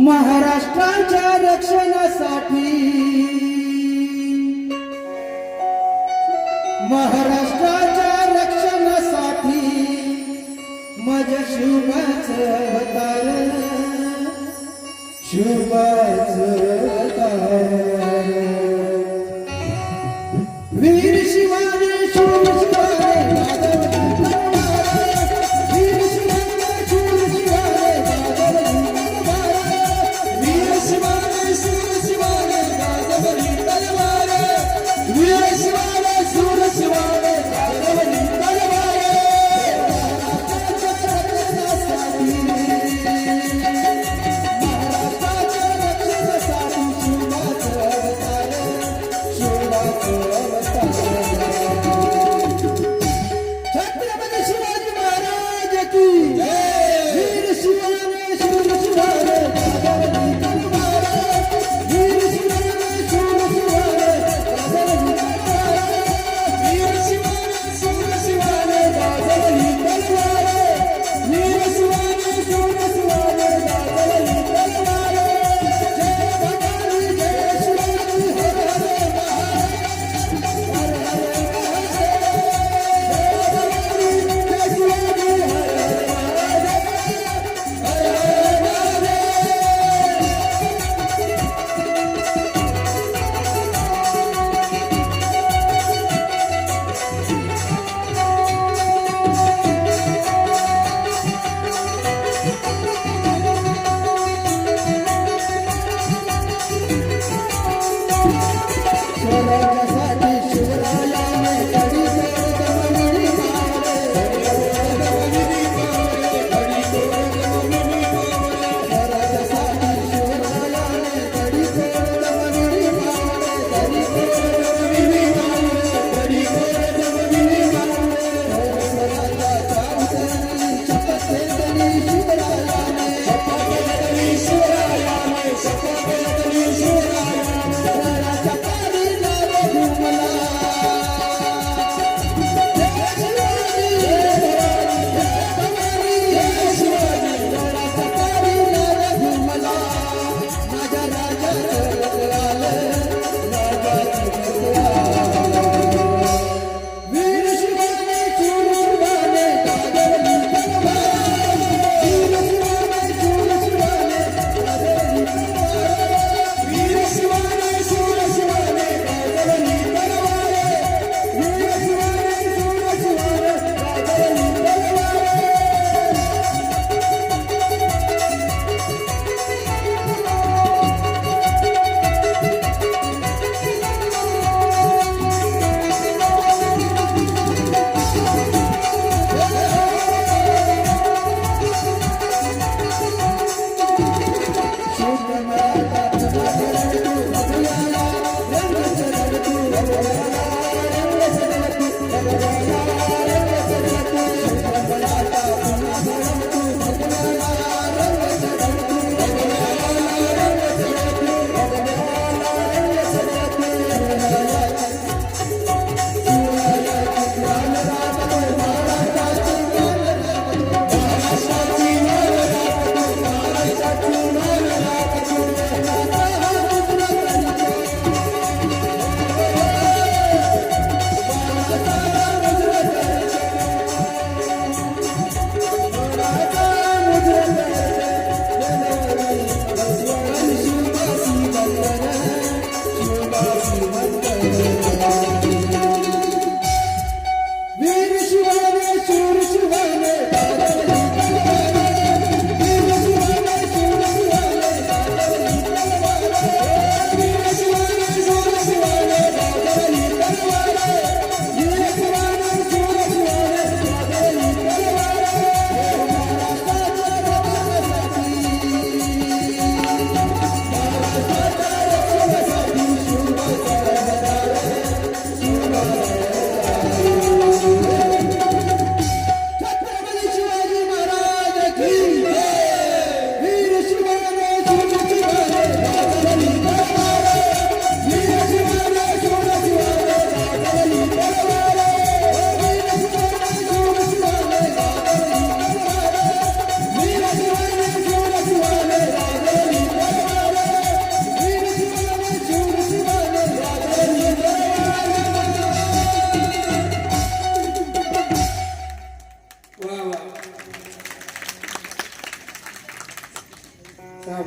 महाराष्ट्राच्या रक्षणासाठी. महाराष्ट्राच्या रक्षणासाठी मज शुभच अवतार. शुभच अवतार. वीर शिवाजी Yeah.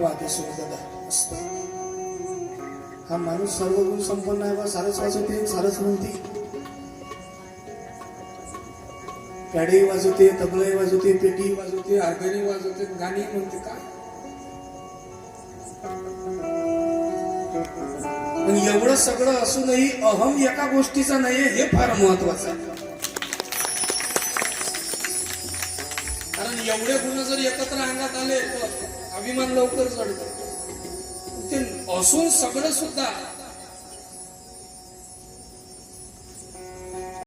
पाहते बात मस्त. हा माणूस सर्व गुण संपन्न आहे बा सारच वाजवते सारच म्हणते पॅडेही वाजवते तबलाही वाजवते पेटीही वाजवते हार्मोनियम वाजवते गाणी म्हणते काय पण एवढं सगळं असूनही अहम एका गोष्टीचा नाहीये हे फार महत्वाचं आहे. एवढे गुण जर एकत्र अंगात आले तर अभिमान लवकर चढतो. ते असून सगळं सुद्धा